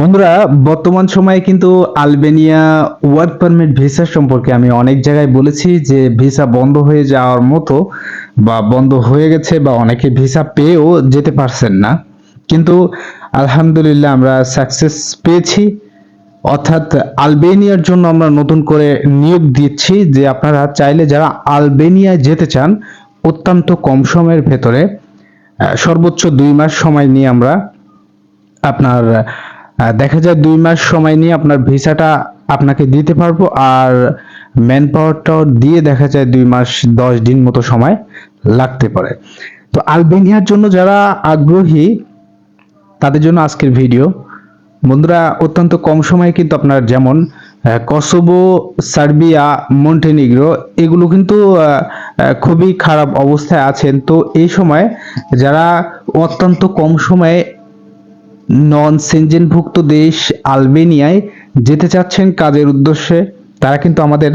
বন্ধুরা, বর্তমান সময়ে কিন্তু আলবেনিয়া ওয়ার্ক পারমিট ভিসা সম্পর্কে আমি অনেক জায়গায় বলেছি যে ভিসা বন্ধ হয়ে যাওয়ার মতো বা বন্ধ হয়ে গেছে বা অনেকে ভিসা পেয়েও যেতে পারছেন না। কিন্তু আলহামদুলিল্লাহ আমরা সাকসেস পেয়েছি। অর্থাৎ আলবেনিয়ার জন্য আমরা নতুন করে নিয়োগ দিচ্ছি যে আপনারা চাইলে যারা আলবেনিয়ায় যেতে চান, অত্যন্ত কম সময়ের ভেতরে সর্বোচ্চ দুই মাস সময় নিয়ে আমরা আপনার দেখা যায় দুই মাস সময় নিয়ে আপনার ভিসাটা আপনাকে দিতে পারব আর ম্যান পাওয়ারটাও দিয়ে দেখা যায় দুই মাস, দশ দিন মতো সময় লাগতে পারে। তো আলবেনিয়ার জন্য যারা আগ্রহী, তাদের জন্য আজকের ভিডিও। বন্ধুরা, অত্যন্ত কম সময়ে কিন্তু আপনার যেমন কসোভো সার্বিয়া মন্টেনিগ্রো এগুলো কিন্তু খুবই খারাপ অবস্থায় আছেন। তো এই সময় যারা অত্যন্ত কম সময়ে নন সেনজেনভুক্ত দেশ আলবেনিয়ায় যেতে চাচ্ছেন কাজের উদ্দেশ্যে, তারা কিন্তু আমাদের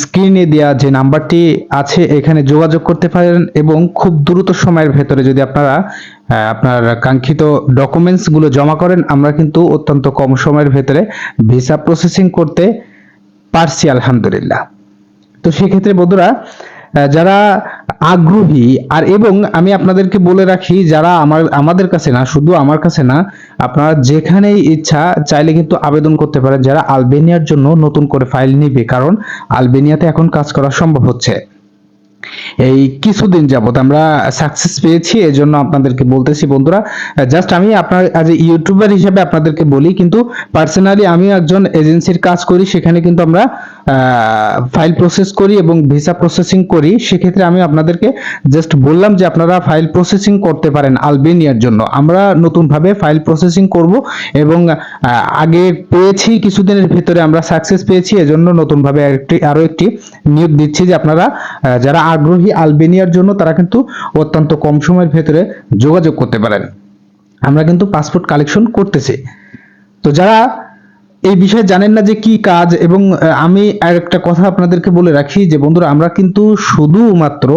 স্ক্রিনে দেওয়া যে নাম্বারটি আছে, এখানে যোগাযোগ করতে পারেন এবং খুব দ্রুত সময়ের ভেতরে যদি আপনারা আপনার কাঙ্ক্ষিত ডকুমেন্টসগুলো জমা করেন, আমরা কিন্তু অত্যন্ত কম সময়ের ভেতরে ভিসা প্রসেসিং করতে পারছি, আলহামদুলিল্লাহ। তো সেক্ষেত্রে বন্ধুরা যারা আগ্রহী, আর এবং আমি আপনাদেরকে বলে রাখি, যারা আমার, আমাদের কাছে না, শুধু আমার কাছে না, আপনারা যেখানেই ইচ্ছা চাইলে কিন্তু আবেদন করতে পারেন। যারা আলবেনিয়ার জন্য নতুন করে ফাইল নিবে, কারণ আলবেনিয়াতে এখন কাজ করা সম্ভব হচ্ছে। এই কিছুদিন যাবত আমরা সাকসেস পেয়েছি, এজন্য আপনাদেরকে বলতেছি বন্ধুরা জাস্ট আমি আপনার আজ ইউটিউবার হিসেবে আপনাদেরকে বলি, কিন্তু পার্সোনালি আমি একজন এজেন্সির কাজ করি, সেখানে কিন্তু আমরা ফাইল প্রসেস করি এবং ভিসা প্রসেসিং করি। সেক্ষেত্রে আমি আপনাদেরকে জাস্ট বললাম যে আপনারা ফাইল প্রসেসিং করতে পারেন আলবেনিয়ার জন্য। আমরা নতুনভাবে ফাইল প্রসেসিং করব এবং আগে পেয়েছি, কিছুদিনের ভিতরে আমরা সাকসেস পেয়েছি, এজন্য নতুনভাবে একটি, আরও একটি নিয়োগ দিচ্ছি যে আপনারা যারা আগ্রহী আলবেনিয়ার জন্য তারা কিন্তু অত্যন্ত কম সময়ের ভেতরে যোগাযোগ করতে পারেন। আমরা কিন্তু পাসপোর্ট কালেকশন করতেছি। তো যারা এই বিষয়ে জানেন না যে কি কাজ এবং আমি আর একটা কথা আপনাদেরকে বলে রাখি যে বন্ধুরা, আমরা কিন্তু শুধুমাত্র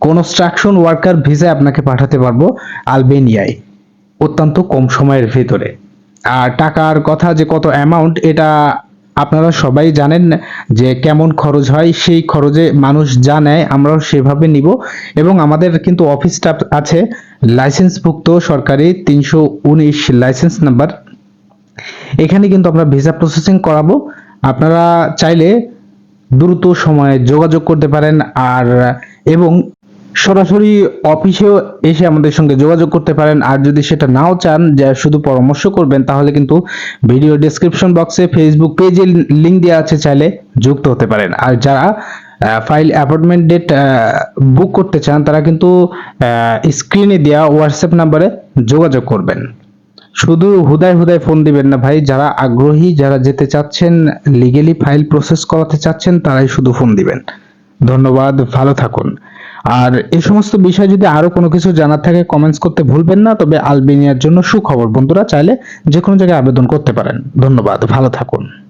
কনস্ট্রাকশন ওয়ার্কার ভিসায় আপনাকে পাঠাতে পারব আলবেনিয়ায় অত্যন্ত কম সময়ের ভেতরে। আর টাকার কথা যে কত অ্যামাউন্ট এটা আপনারা সবাই জানেন যে কেমন খরচ হয়, সেই খরচে মানুষ যা নেয় আমরাও সেভাবে নিব এবং আমাদের কিন্তু অফিস স্টাফ আছে লাইসেন্সভুক্ত সরকারি, তিনশো উনিশ লাইসেন্স নাম্বার এখানে কিন্তু আমরা ভিসা প্রসেসিং করাবো। আপনারা চাইলে দ্রুত সময়ে যোগাযোগ করতে পারেন আর, এবং সরাসরি অফিসেও এসে আমাদের সঙ্গে যোগাযোগ করতে পারেন। আর যদি সেটা নাও চান, যে শুধু পরামর্শ করবেন, তাহলে কিন্তু ভিডিও ডেসক্রিপশন বক্সে ফেসবুক পেজে লিংক দেওয়া আছে, চাইলে যুক্ত হতে পারেন। আর যারা ফাইল অ্যাপয়েন্টমেন্ট ডেট বুক করতে চান, তারা কিন্তু স্ক্রিনে দেওয়া হোয়াটসঅ্যাপ নাম্বারে যোগাযোগ করবেন। শুধু হুদায় হুদায় ফোন দিবেন না ভাই, যারা আগ্রহী, যারা যেতে চাচ্ছেন লিগেলি ফাইল প্রসেস করাতে চাচ্ছেন, তারাই শুধু ফোন দিবেন। ধন্যবাদ, ভালো থাকুন। আর এই সমস্ত বিষয় যদি আরও কোনো কিছু জানার থাকে কমেন্টস করতে ভুলবেন না, তবে আলবেনিয়ার জন্য সুখবর। বন্ধুরা, চাইলে যে কোনো জায়গায় আবেদন করতে পারেন। ধন্যবাদ, ভালো থাকুন।